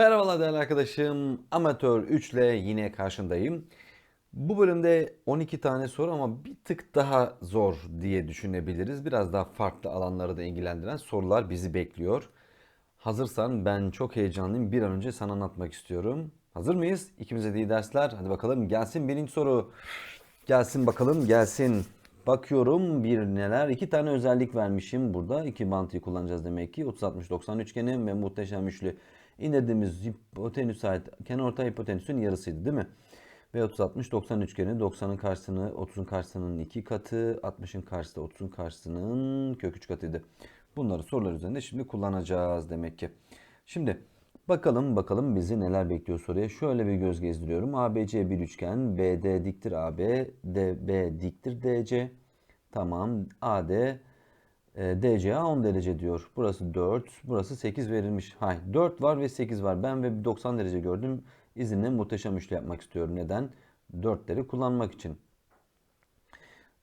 Merhabalar değerli arkadaşım. Amatör 3 ile yine karşındayım. Bu bölümde 12 tane soru ama bir tık daha zor diye düşünebiliriz. Biraz daha farklı alanları da ilgilendiren sorular bizi bekliyor. Hazırsan ben çok heyecanlıyım. Bir an önce sana anlatmak istiyorum. Hazır mıyız? İkimize de iyi dersler. Hadi bakalım gelsin birinci soru. Gelsin bakalım gelsin. Bakıyorum bir neler. iki tane özellik vermişim burada. İki bantıyı kullanacağız demek ki. 30-60-90 üçgeni ve muhteşem üçlü. İndirdiğimiz hipotenüs ait kenarortay hipotenüsün yarısıydı değil mi? Ve 30-60-90 üçgeni 90'ın karşısını 30'un karşısının iki katı 60'ın karşısı da 30'un karşısının kök 3 katıydı. Bunları sorular üzerinde şimdi kullanacağız demek ki. Şimdi bakalım bakalım bizi neler bekliyor soruya. Şöyle bir göz gezdiriyorum. ABC bir üçgen. BD diktir AB. DB diktir DC. Tamam. AD e, DCA 10 derece diyor. Burası 4, burası 8 verilmiş. Hay 4 var ve 8 var. Ben ve 90 derece gördüm. İzinle muhteşem üçlü yapmak istiyorum. Neden? 4'leri kullanmak için.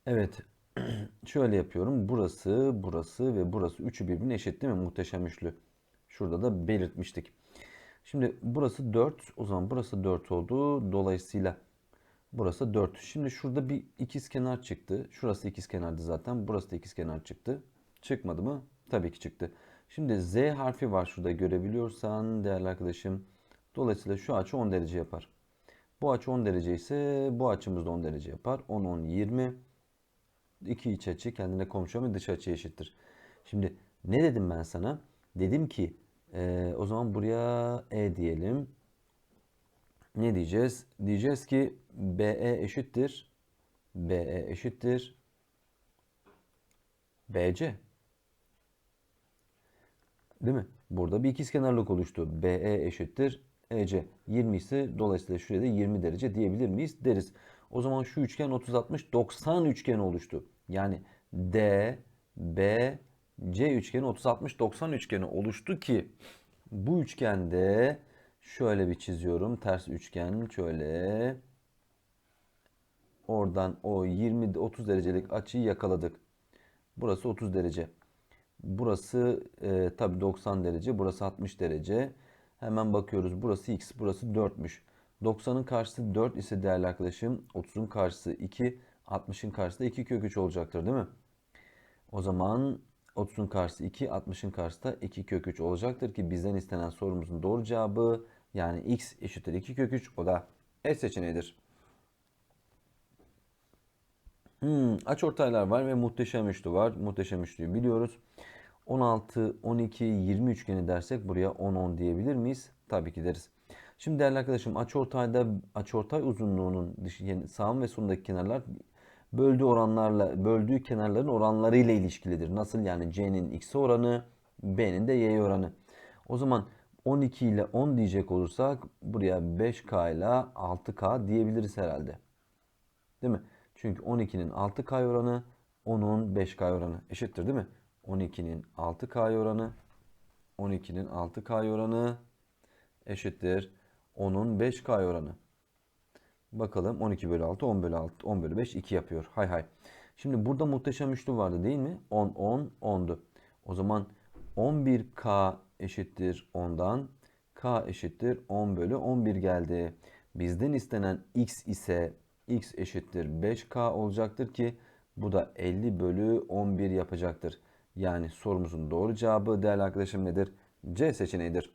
Evet. Şöyle yapıyorum. Burası, burası ve burası üçü birbirine eşit değil mi? Muhteşem üçlü. Şurada da belirtmiştik. Şimdi burası 4. O zaman burası 4 oldu. Dolayısıyla burası 4. Şimdi şurada bir ikiz kenar çıktı. Şurası ikiz kenardı zaten. Burası da ikiz kenar çıktı. Çıkmadı mı? Tabii ki çıktı. Şimdi Z harfi var şurada görebiliyorsan değerli arkadaşım. Dolayısıyla şu açı 10 derece yapar. Bu açı 10 derece ise bu açımız da 10 derece yapar. 10, 10, 20. İki iç açı kendine komşu ama dış açı eşittir. Şimdi ne dedim ben sana? Dedim ki e, o zaman buraya E diyelim. Ne diyeceğiz? Diyeceğiz ki BE eşittir. BE eşittir. BC. Değil mi? Burada bir ikizkenarlık oluştu. BE eşittir EC. 20 ise dolayısıyla şuraya da 20 derece diyebilir miyiz? Deriz. O zaman şu üçgen 30 60 90 üçgeni oluştu. Yani D B C üçgeni 30 60 90 üçgeni oluştu ki bu üçgende şöyle bir çiziyorum. Ters üçgen şöyle oradan o 20 30 derecelik açıyı yakaladık. Burası 30 derece. Burası e, tabi 90 derece. Burası 60 derece. Hemen bakıyoruz. Burası x. Burası 4'müş. 90'ın karşısı 4 ise değerli arkadaşım 30'un karşısı 2. 60'ın karşısı da 2 kök 3 olacaktır değil mi? O zaman 30'un karşısı 2. 60'ın karşısı da 2 kök 3 olacaktır ki bizden istenen sorumuzun doğru cevabı yani x eşittir 2 kök 3 o da E seçeneğidir. Hmm, açıortaylar var ve muhteşem üçlü var. Muhteşem üçlüyü biliyoruz. 16, 12, 20 üçgeni dersek buraya 10, 10 diyebilir miyiz? Tabii ki deriz. Şimdi değerli arkadaşım açıortayda açıortay uzunluğunun dışı yani sağ ve solundaki kenarlar böldüğü oranlarla böldüğü kenarların oranlarıyla ilişkilidir. Nasıl yani c'nin x'e oranı, b'nin de y'ye oranı. O zaman 12 ile 10 diyecek olursak buraya 5k ile 6k diyebiliriz herhalde. Değil mi? Çünkü 12'nin 6k oranı 10'un 5k oranı eşittir değil mi? 12'nin 6k oranı 12'nin 6k oranı eşittir 10'un 5k oranı. Bakalım 12 bölü 6 10 bölü 6 10 bölü 5 2 yapıyor. Hay hay. Şimdi burada muhteşem üçlü vardı değil mi? 10 10 10'du. O zaman 11k eşittir 10'dan k eşittir 10 bölü 11 geldi. Bizden istenen x ise x eşittir 5k olacaktır ki bu da 50 bölü 11 yapacaktır. Yani sorumuzun doğru cevabı değerli arkadaşım nedir? C seçeneğidir.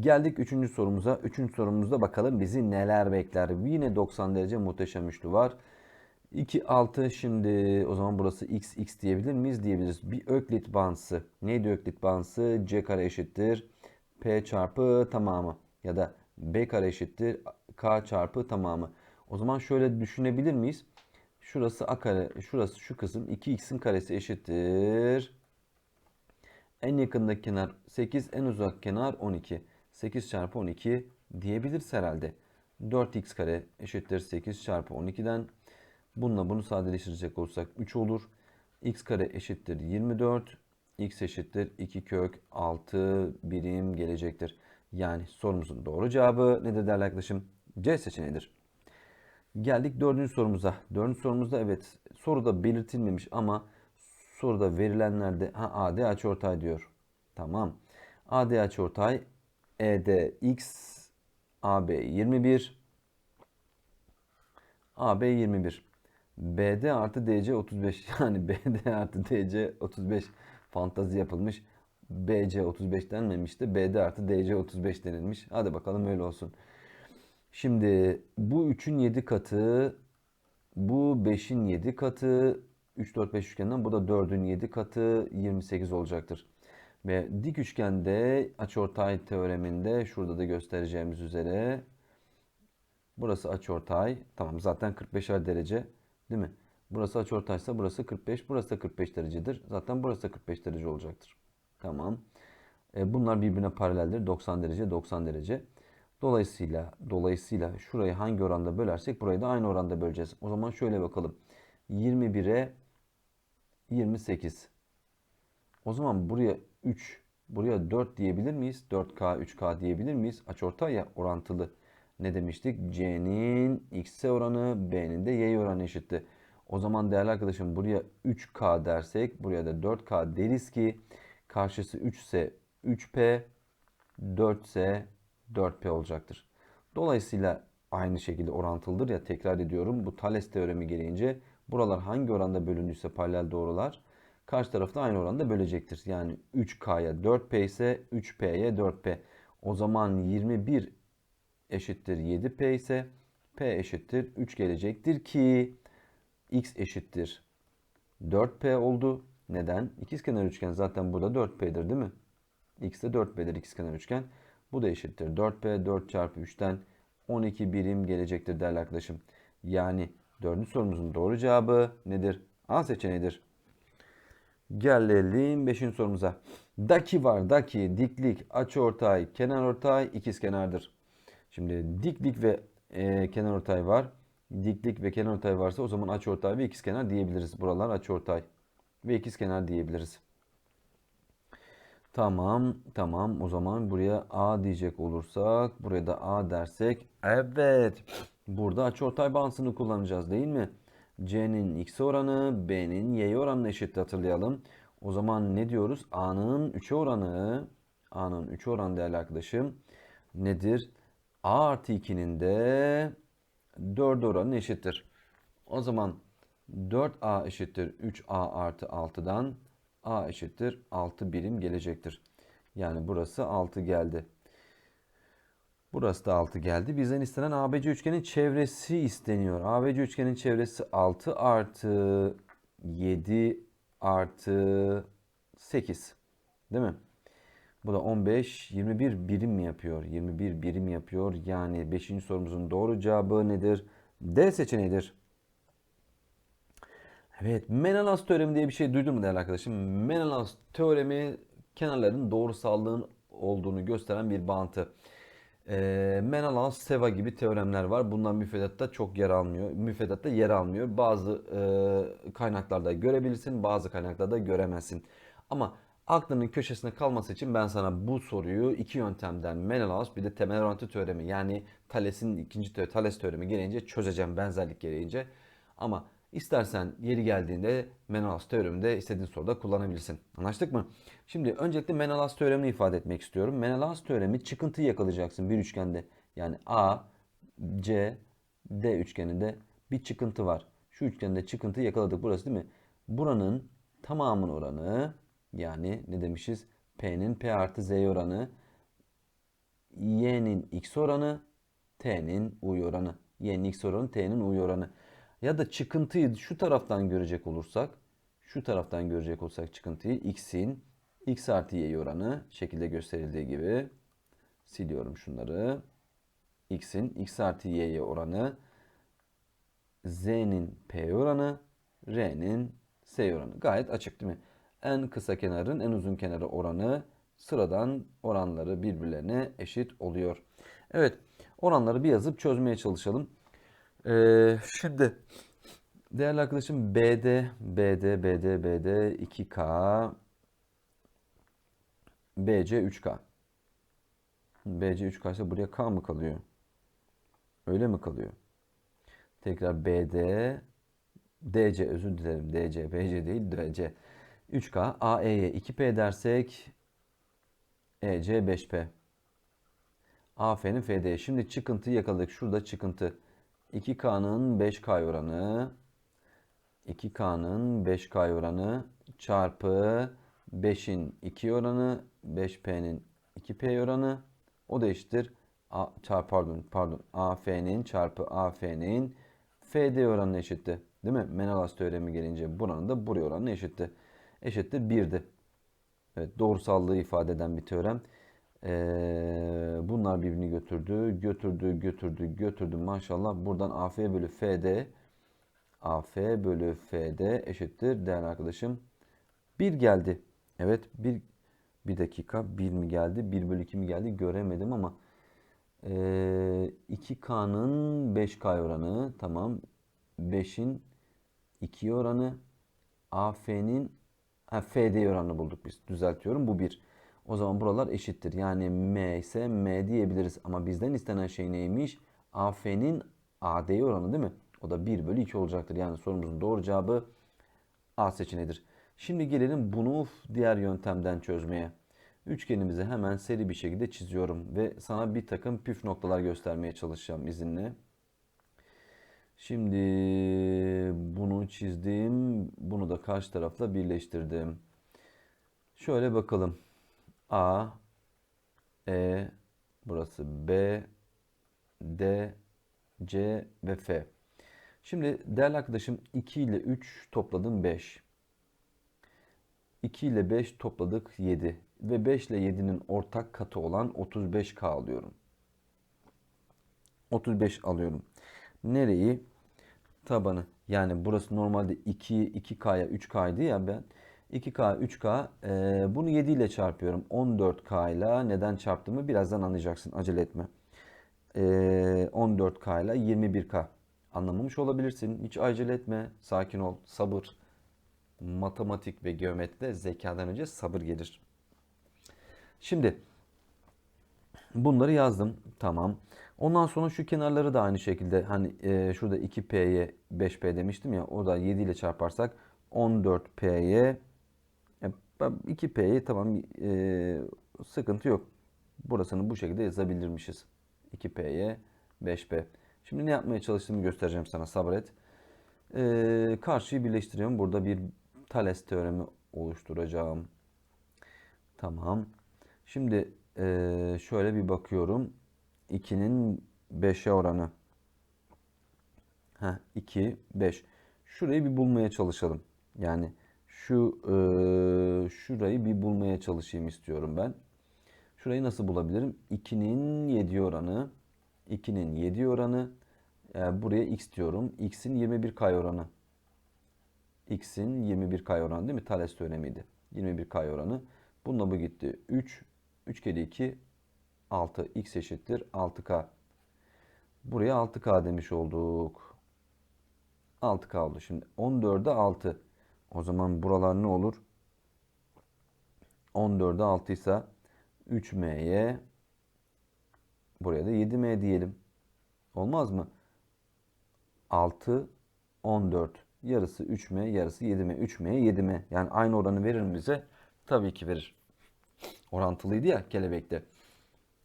Geldik üçüncü sorumuza. Üçüncü sorumuzda bakalım bizi neler bekler. Yine 90 derece muhteşem üçlü var. 2, 6 şimdi o zaman burası x, x diyebilir miyiz? Diyebiliriz. Bir öklit bağıntısı. Neydi öklit bağıntısı? c kare eşittir. p çarpı tamamı. Ya da b kare eşittir. k çarpı tamamı. O zaman şöyle düşünebilir miyiz? Şurası a kare, şurası şu kısım 2x'in karesi eşittir. En yakındaki kenar 8, en uzak kenar 12. 8 çarpı 12 diyebiliriz herhalde. 4x kare eşittir 8 çarpı 12'den. Bununla bunu sadeleştirecek olursak 3 olur. x kare eşittir 24. x eşittir 2 kök 6 birim gelecektir. Yani sorumuzun doğru cevabı nedir değerli arkadaşım? C seçeneğidir. Geldik dördüncü sorumuza. Dördüncü sorumuzda evet soruda belirtilmemiş ama soruda verilenlerde ha AD açıortay diyor. Tamam. AD açıortay ED X AB 21 AB 21 BD artı DC 35 yani BD artı DC 35 fantazi yapılmış. BC 35 denmemişti. BD artı DC 35 denilmiş. Hadi bakalım öyle olsun. Şimdi bu 3'ün 7 katı, bu 5'in 7 katı, 3, 4, 5 üçgenden bu da 4'ün 7 katı 28 olacaktır. Ve dik üçgende açıortay teoreminde şurada da göstereceğimiz üzere burası açıortay. Tamam zaten 45'er derece değil mi? Burası açıortaysa burası 45, burası da 45 derecedir. Zaten burası da 45 derece olacaktır. Tamam. E, bunlar birbirine paraleldir. 90 derece, 90 derece. Dolayısıyla dolayısıyla şurayı hangi oranda bölersek burayı da aynı oranda böleceğiz. O zaman şöyle bakalım. 21'e 28. O zaman buraya 3, buraya 4 diyebilir miyiz? 4K, 3K diyebilir miyiz? Açıortay ya orantılı. Ne demiştik? C'nin x'e oranı, B'nin de y'ye oranı eşitti. O zaman değerli arkadaşım buraya 3K dersek buraya da 4K deriz ki karşısı 3 ise 3P, 4 ise 4P olacaktır. Dolayısıyla aynı şekilde orantılıdır ya tekrar ediyorum. Bu Thales teoremi gereğince buralar hangi oranda bölündüyse paralel doğrular karşı tarafta aynı oranda bölecektir. Yani 3K'ya 4P ise 3P'ye 4P. O zaman 21 eşittir 7P ise P eşittir 3 gelecektir ki X eşittir 4P oldu. Neden? İkizkenar üçgen zaten burada 4P'dir değil mi? X de 4P'dir ikizkenar üçgen. Bu da eşittir 4P 4 çarpı 3'ten 12 birim gelecektir değerli arkadaşım. Yani dördüncü sorumuzun doğru cevabı nedir? A seçeneğidir. Gelelim 5. sorumuza. Daki var. Daki, diklik, açıortay, kenarortay, ikizkenardır. Şimdi diklik ve e, kenarortay var. Diklik ve kenarortay varsa o zaman açıortay ve ikizkenar diyebiliriz. Buralar açıortay ve ikizkenar diyebiliriz. Tamam, tamam. O zaman buraya A diyecek olursak, buraya da A dersek, evet. Burada açıortay bağıntısını kullanacağız değil mi? C'nin x oranı B'nin y oranına eşit hatırlayalım. O zaman ne diyoruz? A'nın 3'e oranı A'nın 3 oranı değerli arkadaşım nedir? A artı 2'nin de 4 oranı eşittir. O zaman 4A eşittir 3A artı 6'dan A eşittir 6 birim gelecektir. Yani burası 6 geldi. Burası da 6 geldi. Bizden istenen ABC üçgenin çevresi isteniyor. ABC üçgenin çevresi 6 artı 7 artı 8. Değil mi? Bu da 15, 21 birim yapıyor? 21 birim yapıyor. Yani 5. sorumuzun doğru cevabı nedir? D seçeneğidir. Evet, Menelaus teoremi diye bir şey duydun mu değerli arkadaşım? Menelaus teoremi kenarların doğrusallığın olduğunu gösteren bir bağıntı. E, Menelaus, Seva gibi teoremler var. Bunlar müfredatta çok yer almıyor. Müfredatta yer almıyor. Bazı e, kaynaklarda görebilirsin, bazı kaynaklarda göremezsin. Ama aklının köşesine kalması için ben sana bu soruyu iki yöntemden Menelaus bir de temel orantı teoremi yani Thales'in ikinci teoremi, Thales teoremi gereğince çözeceğim benzerlik gereğince. Ama istersen yeri geldiğinde Menelaus teoreminde istediğin soruda kullanabilirsin. Anlaştık mı? Şimdi öncelikle Menelaus teoremini ifade etmek istiyorum. Menelaus teoremi çıkıntıyı yakalayacaksın bir üçgende. Yani A, C, D üçgeninde bir çıkıntı var. Şu üçgende çıkıntıyı yakaladık burası değil mi? Buranın tamamının oranı yani ne demişiz? P'nin P artı Z oranı, Y'nin X oranı, T'nin U oranı. Y'nin X oranı, T'nin U oranı. Ya da çıkıntıyı şu taraftan görecek olursak, şu taraftan görecek olsak çıkıntıyı X'in X artı Y oranı şekilde gösterildiği gibi siliyorum şunları. X'in X artı Y'ye oranı, Z'nin P oranı, R'nin S oranı. Gayet açık değil mi? en kısa kenarın en uzun kenarı oranı sıradan oranları birbirlerine eşit oluyor. Evet oranları bir yazıp çözmeye çalışalım. Ee, şimdi değerli arkadaşım BD, BD, BD, BD 2K BC 3K. BC 3K ise buraya K mı kalıyor? Öyle mi kalıyor? Tekrar BD DC özür dilerim. DC, BC değil DC. 3K, AE'ye 2P dersek EC 5P. AF'nin FD'ye. Şimdi çıkıntıyı yakaladık. Şurada çıkıntı. 2K'nın 5K oranı 2K'nın 5K oranı çarpı 5'in 2 oranı 5P'nin 2P oranı o da eşittir. A, çarpı pardon pardon AF'nin çarpı AF'nin FD oranına eşitti. Değil mi? Menelas teoremi gelince buranın da buraya oranına eşitti. Eşittir 1'di. Evet, doğrusallığı ifade eden bir teorem. Ee, bunlar birbirini götürdü, götürdü, götürdü, götürdü. Maşallah buradan AF bölü FD AF bölü FD eşittir değerli arkadaşım. 1 geldi. Evet bir bir dakika 1 mi geldi? 1 bölü 2 mi geldi? Göremedim ama e, 2K'nın 5K oranı tamam. 5'in 2 oranı AF'nin FD oranını bulduk biz. Düzeltiyorum. Bu 1. O zaman buralar eşittir. Yani M ise M diyebiliriz. Ama bizden istenen şey neymiş? AF'nin AD oranı değil mi? O da 1 bölü 2 olacaktır. Yani sorumuzun doğru cevabı A seçeneğidir. Şimdi gelelim bunu diğer yöntemden çözmeye. Üçgenimizi hemen seri bir şekilde çiziyorum ve sana bir takım püf noktalar göstermeye çalışacağım izinle. Şimdi bunu çizdim. Bunu da karşı tarafla birleştirdim. Şöyle bakalım. A, E, burası B, D, C ve F. Şimdi değerli arkadaşım 2 ile 3 topladım 5. 2 ile 5 topladık 7. Ve 5 ile 7'nin ortak katı olan 35K alıyorum. 35 alıyorum. Nereyi? Tabanı. Yani burası normalde 2, 2K'ya 3K'ydı ya ben. 2K, 3K. E, bunu 7 ile çarpıyorum. 14K ile neden çarptığımı birazdan anlayacaksın. Acele etme. E, 14K ile 21K. Anlamamış olabilirsin. Hiç acele etme. Sakin ol. Sabır. Matematik ve geometride zekadan önce sabır gelir. Şimdi bunları yazdım. Tamam. Ondan sonra şu kenarları da aynı şekilde hani e, şurada 2P'ye 5P demiştim ya o da 7 ile çarparsak 14P'ye 2P'ye tamam e, sıkıntı yok. Burasını bu şekilde yazabilirmişiz. 2P'ye 5P. Şimdi ne yapmaya çalıştığımı göstereceğim sana sabret. E, karşıyı birleştiriyorum. Burada bir Thales teoremi oluşturacağım. Tamam. Şimdi e, şöyle bir bakıyorum. 2'nin 5'e oranı. Heh, 2, 5. Şurayı bir bulmaya çalışalım. Yani şu e, şurayı bir bulmaya çalışayım istiyorum ben. Şurayı nasıl bulabilirim? 2'nin 7 oranı. 2'nin 7 oranı. E, buraya x diyorum. x'in 21k oranı. x'in 21k oranı değil mi? Thales teoremiydi. 21k oranı. Bununla bu gitti. 3. 3 kere 2 6. x eşittir 6k. Buraya 6k demiş olduk. 6k oldu. Şimdi 14'e 6. O zaman buralar ne olur? 14'e 6 ise 3m'ye buraya da 7m diyelim. Olmaz mı? 6 14 yarısı 3m yarısı 7m 3m'ye 7m yani aynı oranı verir mi bize? Tabii ki verir. Orantılıydı ya kelebekte.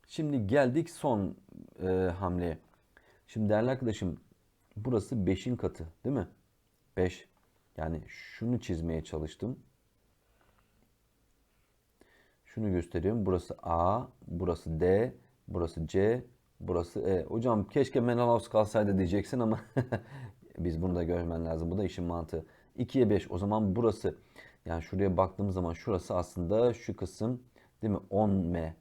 Şimdi geldik son e, hamleye. Şimdi değerli arkadaşım burası 5'in katı değil mi? 5. Yani şunu çizmeye çalıştım. Şunu gösteriyorum. Burası A, burası D, burası C, burası E. Hocam keşke Menelaus kalsaydı diyeceksin ama biz bunu da görmen lazım. Bu da işin mantığı. 2'ye 5. O zaman burası yani şuraya baktığımız zaman şurası aslında şu kısım değil mi? 10M.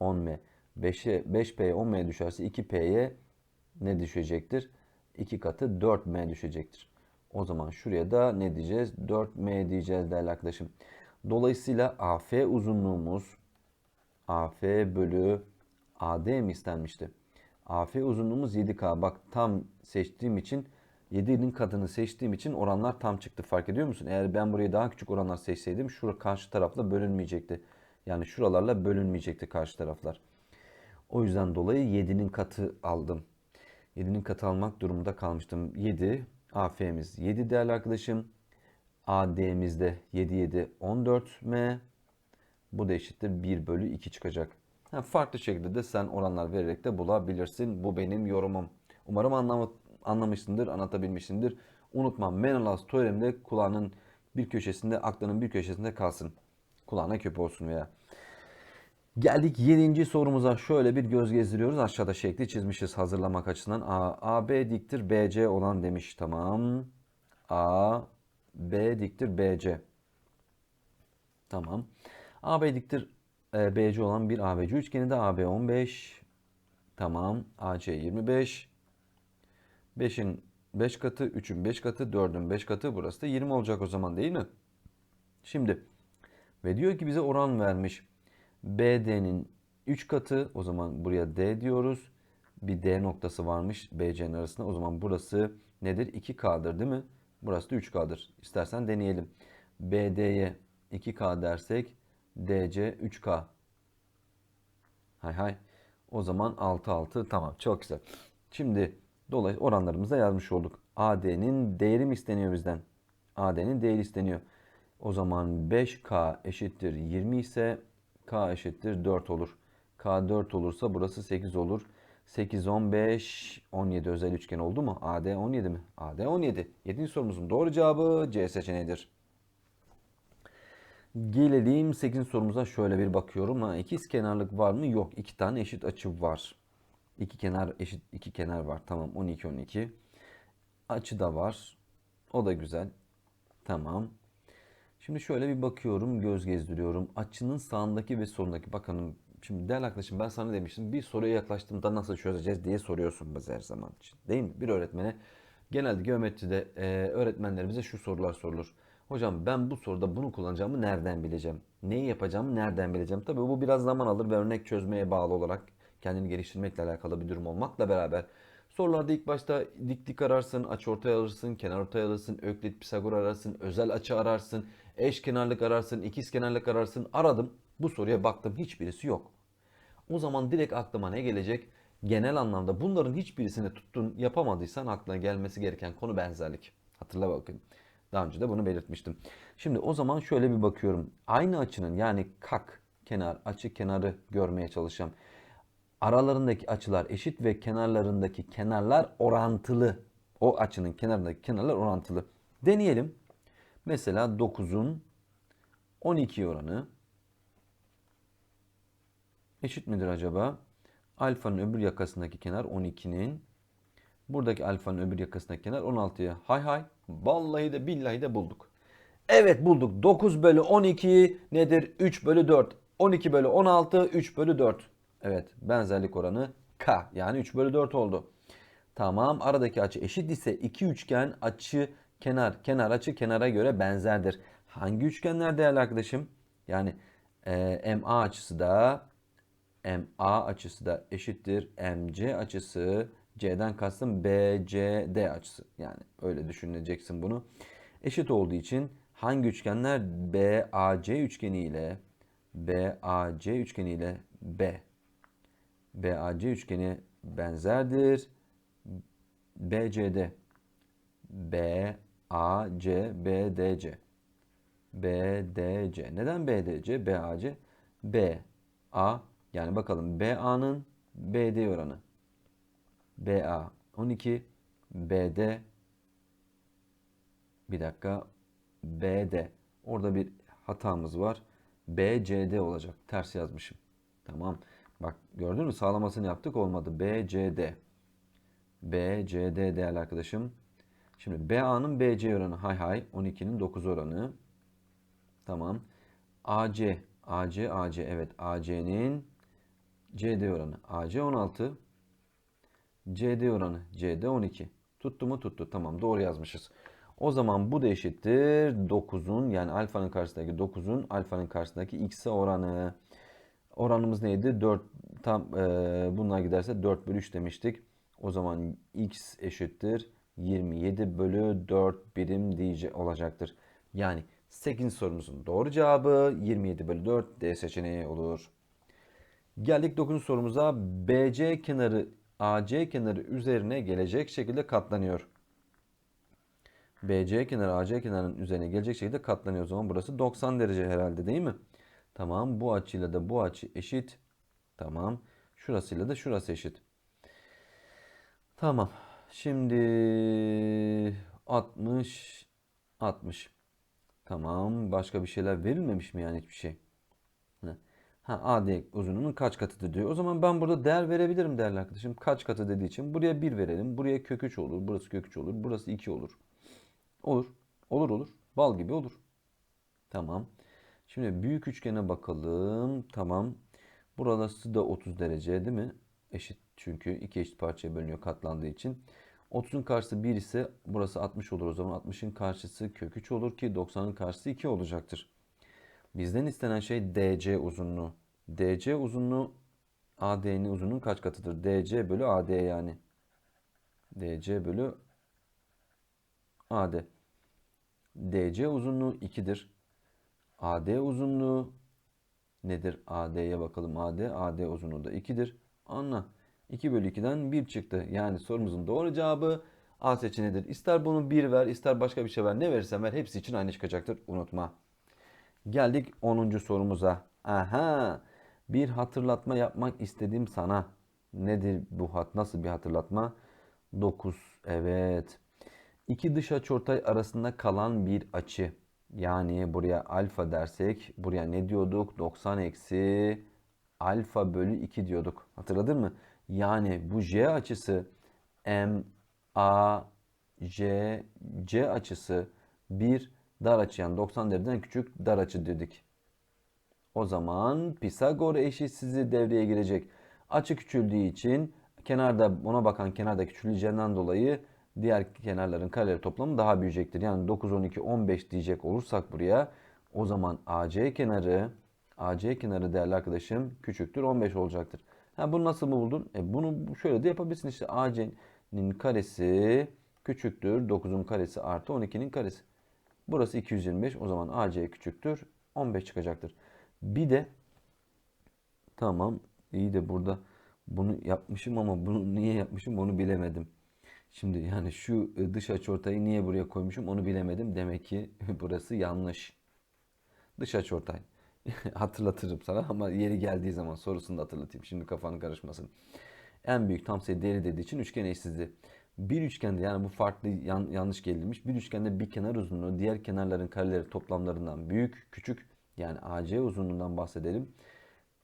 10M. 5'e 5P'ye 10M'ye düşerse 2P'ye ne düşecektir? 2 katı 4M düşecektir. O zaman şuraya da ne diyeceğiz? 4M diyeceğiz değerli arkadaşım. Dolayısıyla AF uzunluğumuz AF bölü AD mi istenmişti? AF uzunluğumuz 7K. Bak tam seçtiğim için 7'nin katını seçtiğim için oranlar tam çıktı. Fark ediyor musun? Eğer ben buraya daha küçük oranlar seçseydim şura karşı tarafla bölünmeyecekti. Yani şuralarla bölünmeyecekti karşı taraflar. O yüzden dolayı 7'nin katı aldım. 7'nin katı almak durumunda kalmıştım. 7 AF'miz 7 değerli arkadaşım. AD'miz de 7 7 14M. Bu da eşittir 1 bölü 2 çıkacak. Ha, farklı şekilde de sen oranlar vererek de bulabilirsin. Bu benim yorumum. Umarım anlam anlamışsındır, anlatabilmişsindir. Unutma Menelaus teoremi de kulağının bir köşesinde, aklının bir köşesinde kalsın. Kulağına küp olsun veya. Geldik 7. sorumuza. Şöyle bir göz gezdiriyoruz. Aşağıda şekli çizmişiz hazırlamak açısından. A, AB diktir BC olan demiş. Tamam. A, B diktir BC. Tamam. AB diktir e, BC olan bir ABC üçgeni de AB 15. Tamam. AC 25. 5'in 5 katı, 3'ün 5 katı, 4'ün 5 katı. Burası da 20 olacak o zaman değil mi? Şimdi ve diyor ki bize oran vermiş. BD'nin 3 katı o zaman buraya D diyoruz. Bir D noktası varmış BC'nin arasında. O zaman burası nedir? 2K'dır değil mi? Burası da 3K'dır. İstersen deneyelim. BD'ye 2K dersek DC 3K. Hay hay. O zaman 6 6 tamam çok güzel. Şimdi dolayı oranlarımıza yazmış olduk. AD'nin değeri mi isteniyor bizden? AD'nin değeri isteniyor. O zaman 5K eşittir 20 ise K eşittir 4 olur. K 4 olursa burası 8 olur. 8, 15, 17 özel üçgen oldu mu? AD 17 mi? AD 17. 7. sorumuzun doğru cevabı C seçeneğidir. Gelelim 8. sorumuza şöyle bir bakıyorum. Ha, ikiz kenarlık var mı? Yok. İki tane eşit açı var. İki kenar eşit iki kenar var. Tamam 12 12. Açı da var. O da güzel. Tamam. Şimdi şöyle bir bakıyorum, göz gezdiriyorum. Açının sağındaki ve solundaki bakın şimdi değerli arkadaşım ben sana demiştim bir soruya yaklaştığımda nasıl çözeceğiz diye soruyorsun bize her zaman için. Değil mi? Bir öğretmene genelde geometride e, öğretmenlerimize şu sorular sorulur. Hocam ben bu soruda bunu kullanacağımı nereden bileceğim? Neyi yapacağımı nereden bileceğim? Tabii bu biraz zaman alır ve örnek çözmeye bağlı olarak kendini geliştirmekle alakalı bir durum olmakla beraber sorularda ilk başta dik dik ararsın, aç ortaya alırsın, kenar ortaya alırsın, öklit Pisagor ararsın, özel açı ararsın, eş kenarlık ararsın, ikiz kenarlık ararsın. Aradım. Bu soruya baktım hiçbirisi yok. O zaman direkt aklıma ne gelecek? Genel anlamda bunların hiçbirisini tuttun yapamadıysan aklına gelmesi gereken konu benzerlik. Hatırla bakın. Daha önce de bunu belirtmiştim. Şimdi o zaman şöyle bir bakıyorum. Aynı açının yani kak kenar, açı kenarı görmeye çalışacağım. Aralarındaki açılar eşit ve kenarlarındaki kenarlar orantılı. O açının kenarındaki kenarlar orantılı. Deneyelim. Mesela 9'un 12 oranı eşit midir acaba? Alfanın öbür yakasındaki kenar 12'nin buradaki alfanın öbür yakasındaki kenar 16'ya. Hay hay. Vallahi de billahi de bulduk. Evet bulduk. 9 bölü 12 nedir? 3 bölü 4. 12 bölü 16 3 bölü 4. Evet benzerlik oranı K. Yani 3 bölü 4 oldu. Tamam aradaki açı eşit ise iki üçgen açı kenar kenar açı kenara göre benzerdir. Hangi üçgenler değerli arkadaşım? Yani e, MA açısı da MA açısı da eşittir MC açısı C'den kastım BCD açısı. Yani öyle düşüneceksin bunu. Eşit olduğu için hangi üçgenler BAC üçgeni ile BAC üçgeni ile B BAC üçgeni benzerdir. BCD BAC BDC BDC neden BDC BAC BA yani bakalım BA'nın BD oranı. BA 12 BD bir dakika BD orada bir hatamız var. BCD olacak. Ters yazmışım. Tamam bak gördün mü? Sağlamasını yaptık olmadı. BCD BCD değerli arkadaşım. Şimdi BA'nın BC oranı. Hay hay 12'nin 9 oranı. Tamam. AC AC AC evet AC'nin CD oranı. AC 16 CD oranı. CD 12. Tuttu mu? Tuttu. Tamam doğru yazmışız. O zaman bu da eşittir 9'un yani alfanın karşısındaki 9'un alfanın karşısındaki x'e oranı. Oranımız neydi? 4 tam e, bunlar giderse 4 bölü 3 demiştik. O zaman x eşittir 27 bölü 4 birim diyece olacaktır. Yani 8. sorumuzun doğru cevabı 27 bölü 4 D seçeneği olur. Geldik 9. sorumuza. BC kenarı AC kenarı üzerine gelecek şekilde katlanıyor. BC kenarı AC kenarının üzerine gelecek şekilde katlanıyor. O zaman burası 90 derece herhalde değil mi? Tamam bu açıyla da bu açı eşit. Tamam. Şurasıyla da şurası eşit. Tamam. Şimdi 60 60. Tamam. Başka bir şeyler verilmemiş mi yani hiçbir şey? Ha, AD uzunluğunun kaç katıdır diyor. O zaman ben burada değer verebilirim değerli arkadaşım. Kaç katı dediği için buraya 1 verelim. Buraya kök 3 olur. Burası kök 3 olur. Burası 2 olur. Olur. Olur olur. Bal gibi olur. Tamam. Şimdi büyük üçgene bakalım. Tamam. Burası da 30 derece değil mi? Eşit çünkü iki eşit parçaya bölünüyor katlandığı için. 30'un karşısı 1 ise burası 60 olur o zaman. 60'ın karşısı kök 3 olur ki 90'ın karşısı 2 olacaktır. Bizden istenen şey DC uzunluğu. DC uzunluğu AD'nin uzunluğunun kaç katıdır? DC bölü AD yani. DC bölü AD. DC uzunluğu 2'dir. AD uzunluğu nedir? AD'ye bakalım. AD, AD uzunluğu da 2'dir. Anla. 2 bölü 2'den 1 çıktı. Yani sorumuzun doğru cevabı A seçeneğidir. İster bunu 1 ver, ister başka bir şey ver. Ne verirsen ver hepsi için aynı çıkacaktır. Unutma. Geldik 10. sorumuza. Aha! Bir hatırlatma yapmak istedim sana. Nedir bu hat? Nasıl bir hatırlatma? 9. Evet. İki dış açıortay arasında kalan bir açı. Yani buraya alfa dersek buraya ne diyorduk? 90 eksi alfa bölü 2 diyorduk. Hatırladın mı? Yani bu J açısı M, A, J, C açısı bir dar açı yani 90 dereceden küçük dar açı dedik. O zaman Pisagor eşitsizliği devreye girecek. Açı küçüldüğü için kenarda ona bakan kenarda küçüleceğinden dolayı diğer kenarların kareleri toplamı daha büyüyecektir. Yani 9, 12, 15 diyecek olursak buraya o zaman AC kenarı AC kenarı değerli arkadaşım küçüktür 15 olacaktır. Ha bunu nasıl mı buldun? E bunu şöyle de yapabilirsin işte AC'nin karesi küçüktür 9'un karesi artı 12'nin karesi. Burası 225 o zaman AC küçüktür 15 çıkacaktır. Bir de tamam iyi de burada bunu yapmışım ama bunu niye yapmışım onu bilemedim. Şimdi yani şu e, dış açıortayı niye buraya koymuşum onu bilemedim. Demek ki burası yanlış. Dış açıortay. Hatırlatırım sana ama yeri geldiği zaman sorusunu da hatırlatayım. Şimdi kafanın karışmasın. En büyük tam sayı değeri dediği için üçgen eşsizliği. Bir üçgende yani bu farklı yan, yanlış gelmiş. Bir üçgende bir kenar uzunluğu diğer kenarların kareleri toplamlarından büyük, küçük yani AC uzunluğundan bahsedelim.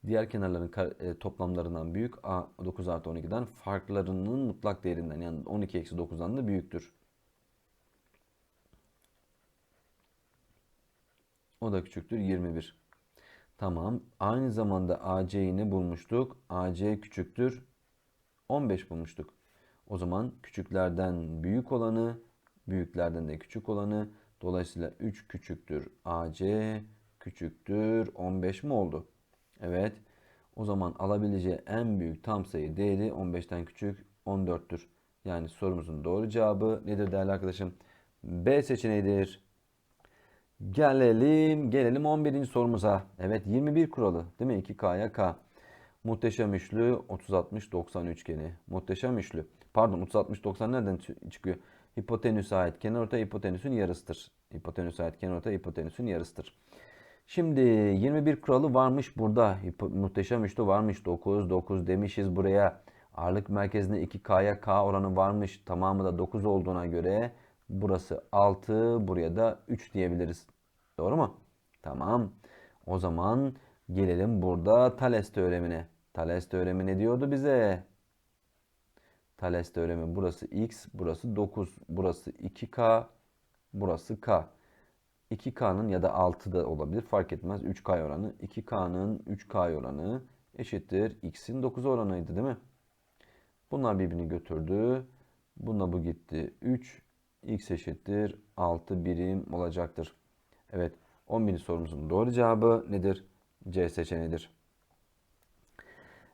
Diğer kenarların e, toplamlarından büyük A 9 artı 12'den farklarının mutlak değerinden yani 12 eksi 9'dan da büyüktür. O da küçüktür 21. Tamam. Aynı zamanda AC'yi ne bulmuştuk? AC küçüktür 15 bulmuştuk. O zaman küçüklerden büyük olanı, büyüklerden de küçük olanı dolayısıyla 3 küçüktür AC küçüktür 15 mi oldu? Evet. O zaman alabileceği en büyük tam sayı değeri 15'ten küçük 14'tür. Yani sorumuzun doğru cevabı nedir değerli arkadaşım? B seçeneğidir. Gelelim, gelelim 11. sorumuza. Evet 21 kuralı değil mi? 2K'ya K. Muhteşem üçlü 30-60-90 üçgeni. Muhteşem üçlü. Pardon 30-60-90 nereden çıkıyor? Hipotenüse ait kenarortay hipotenüsün yarısıdır. Hipotenüse ait kenarortay hipotenüsün yarısıdır. Şimdi 21 kuralı varmış burada. Muhteşem üçlü varmış. 9, 9 demişiz buraya. Ağırlık merkezinde 2K'ya K oranı varmış. Tamamı da 9 olduğuna göre burası 6, buraya da 3 diyebiliriz. Doğru mu? Tamam. O zaman gelelim burada Thales teoremine. Thales teoremi ne diyordu bize? Thales teoremi burası x, burası 9, burası 2k, burası k. 2K'nın ya da 6 da olabilir fark etmez. 3K oranı. 2K'nın 3K oranı eşittir. X'in 9 oranıydı değil mi? Bunlar birbirini götürdü. Bununla bu gitti. 3 X eşittir 6 birim olacaktır. Evet 11. sorumuzun doğru cevabı nedir? C seçeneğidir.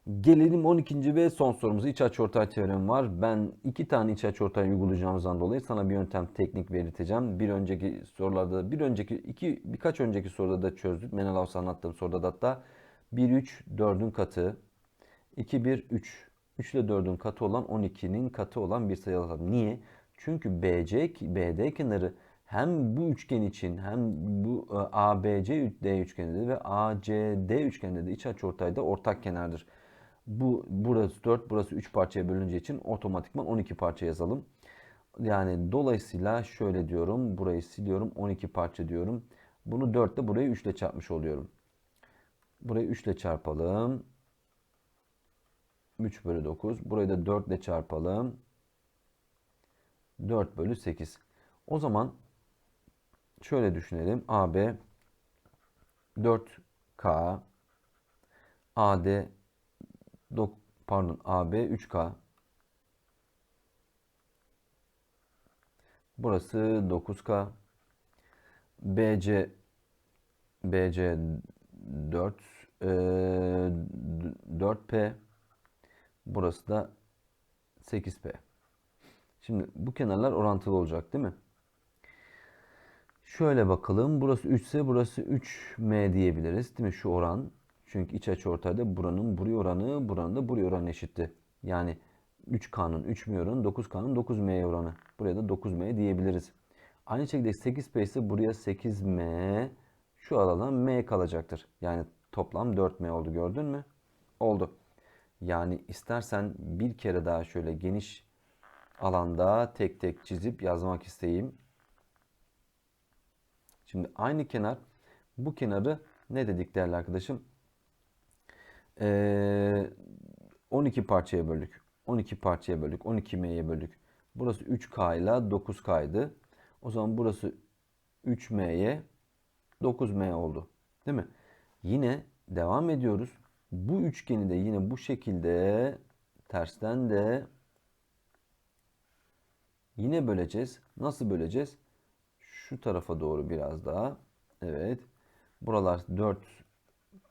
Gelelim 12. ve son sorumuza iç açıortay teoremi var. Ben iki tane iç açıortay uygulayacağımızdan dolayı sana bir yöntem teknik belirteceğim. Bir önceki sorularda, bir önceki iki birkaç önceki soruda da çözdük. Menelaus anlattığım soruda da hatta 1 3 4'ün katı 2 1 3 3 ile 4'ün katı olan 12'nin katı olan bir sayı alalım. Niye? Çünkü BC BD kenarı hem bu üçgen için hem bu ABC D üçgeninde ve ACD üçgeninde de iç açıortayda ortak kenardır. Bu burası 4, burası 3 parçaya bölüneceği için otomatikman 12 parça yazalım. Yani dolayısıyla şöyle diyorum. Burayı siliyorum. 12 parça diyorum. Bunu 4 ile burayı 3 ile çarpmış oluyorum. Burayı 3 ile çarpalım. 3 bölü 9. Burayı da 4 ile çarpalım. 4 bölü 8. O zaman şöyle düşünelim. AB 4K AD dok- pardon AB 3K Burası 9K BC BC 4 eee, 4P Burası da 8P. Şimdi bu kenarlar orantılı olacak değil mi? Şöyle bakalım. Burası 3 ise burası 3M diyebiliriz. Değil mi? Şu oran. Çünkü iç açı ortayda buranın buraya oranı, buranın da buraya oranı eşitti. Yani 3K'nın 3M oranı, 9K'nın 9M oranı. Buraya da 9M diyebiliriz. Aynı şekilde 8P ise buraya 8M, şu alana M kalacaktır. Yani toplam 4M oldu gördün mü? Oldu. Yani istersen bir kere daha şöyle geniş alanda tek tek çizip yazmak isteyeyim. Şimdi aynı kenar bu kenarı ne dedik değerli arkadaşım? Ee, 12 parçaya böldük. 12 parçaya böldük. 12M'ye böldük. Burası 3K ile 9K'ydı. O zaman burası 3M'ye 9M oldu. Değil mi? Yine devam ediyoruz. Bu üçgeni de yine bu şekilde tersten de yine böleceğiz. Nasıl böleceğiz? Şu tarafa doğru biraz daha. Evet. Buralar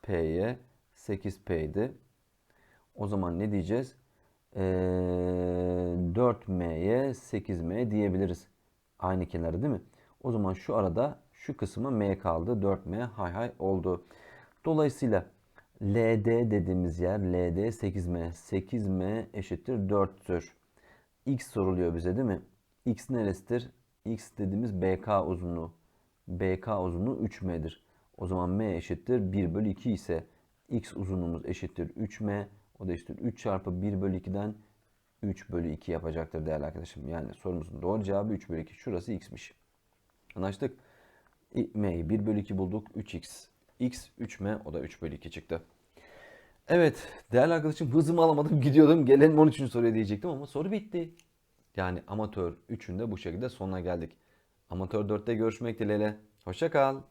4P'ye 8P'ydi. O zaman ne diyeceğiz? Ee, 4M'ye 8M diyebiliriz. Aynı kenarı değil mi? O zaman şu arada şu kısma M kaldı. 4M hay hay oldu. Dolayısıyla LD dediğimiz yer LD 8M. 8M eşittir 4'tür. X soruluyor bize değil mi? X neresidir? X dediğimiz BK uzunluğu. BK uzunluğu 3M'dir. O zaman M eşittir 1 bölü 2 ise X uzunluğumuz eşittir 3M. O da eşittir 3 çarpı 1 bölü 2'den 3 bölü 2 yapacaktır değerli arkadaşım. Yani sorumuzun doğru cevabı 3 bölü 2. Şurası X'miş. Anlaştık. M'yi 1 bölü 2 bulduk. 3X. X 3M o da 3 bölü 2 çıktı. Evet değerli arkadaşım hızımı alamadım gidiyordum. Gelelim 13. soruya diyecektim ama soru bitti. Yani amatör 3'ünde bu şekilde sonuna geldik. Amatör 4'te görüşmek dileğiyle. Hoşça kal.